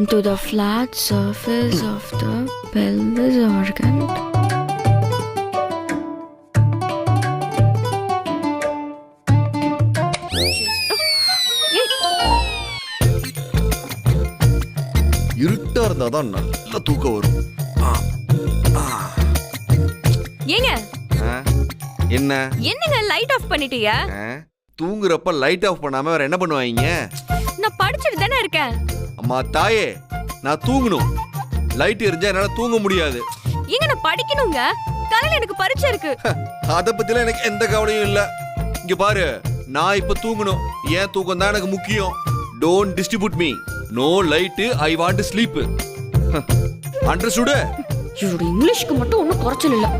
to the flat surface of the pelvis organ. இருட்டா இருந்தாதான் நல்ல தூக்கம் வரும் ஏங்க ஆ? என்ன என்னங்க லைட் ஆஃப் பண்ணிட்டீங்க ஆ? தூங்குறப்ப லைட் ஆஃப் பண்ணாம வேற என்ன பண்ணுவாங்க நான் படிச்சுட்டு தானே இருக்கேன் அம்மா தாயே நான் தூங்கணும். லைட் எரிஞ்சா என்னால தூங்க முடியாது. ஏங்க நான் படிக்கணுங்க? காலையில எனக்கு பரீட்சை இருக்கு. அத பத்திலாம் எனக்கு எந்த கவலையும் இல்ல. இங்க பாரு நான் இப்ப தூங்கணும். ஏன் தூக்கம் தான் எனக்கு முக்கியம்? Don't distribute me no light I want sleep understood இவரோட இங்கிலீஷ்க்கு மட்டும் ஒன்றும் குறைச்சல் இல்லை.